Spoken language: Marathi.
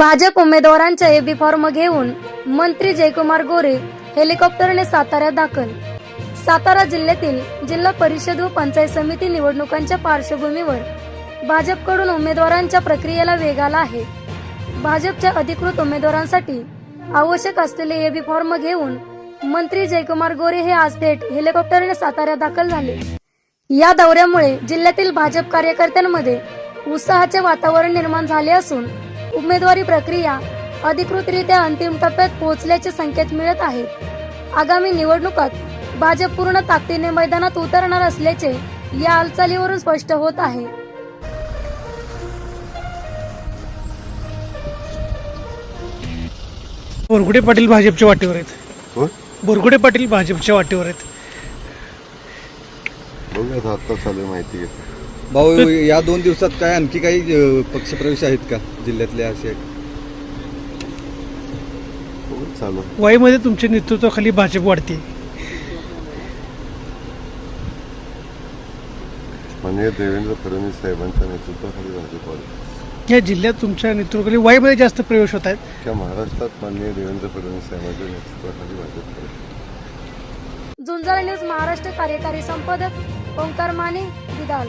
भाजप उमेदवारांच्या एबी फॉर्म घेऊन मंत्री जयकुमार गोरे हेलिकॉप्टरने साताऱ्यात दाखल. सातारा जिल्ह्यातील जिल्हा परिषद व पंचायत समिती निवडणुकांच्या पार्श्वभूमीवर भाजपकडून उमेदवारांच्या प्रक्रियेला वेग आला आहे. भाजपच्या अधिकृत उमेदवारांसाठी आवश्यक असलेले एबी फॉर्म घेऊन मंत्री जयकुमार गोरे हे आज थेट हेलिकॉप्टरने साताऱ्यात दाखल झाले. या दौऱ्यामुळे जिल्ह्यातील भाजप कार्यकर्त्यांमध्ये उत्साहाचे वातावरण निर्माण झाले असून उमेदवारी प्रक्रिया अधिकृतरित्या अंतिम टप्प्यात पोहोचल्याचे संकेत मिळत आहेत आगामी निवडणुकात भाजप पूर्ण ताकदीने मैदानात उतरणार असल्याचे या हालचालीवरून स्पष्ट होत आहे. बोरगुडे पाटील भाजपच्या वाटेवर आहेत. बोरगुडे पाटील भाजपच्या वाटेवर आहेत. बघूयात आता चालू माहिती घेतो भाऊ या दोन दिवसात काय आणखी काही पक्षप्रवेश आहेत का जिल्ह्यातले असे? वाईमध्ये तुमच्या नेतृत्वाखाली भाजप वाढते. माननीय देवेंद्र फडणवीस साहेबांच्या नेतृत्वाखाली भाजप आली या जिल्ह्यात तुमच्या नेतृत्वाखाली वाईमध्ये जास्त प्रवेश होत आहेत. त्या महाराष्ट्रात माननीय देवेंद्र फडणवीस साहेबांच्या नेतृत्वाखाली भाजप आली झुंजार न्यूज महाराष्ट्र कार्यकारी संपादक ओंकार माने विदाल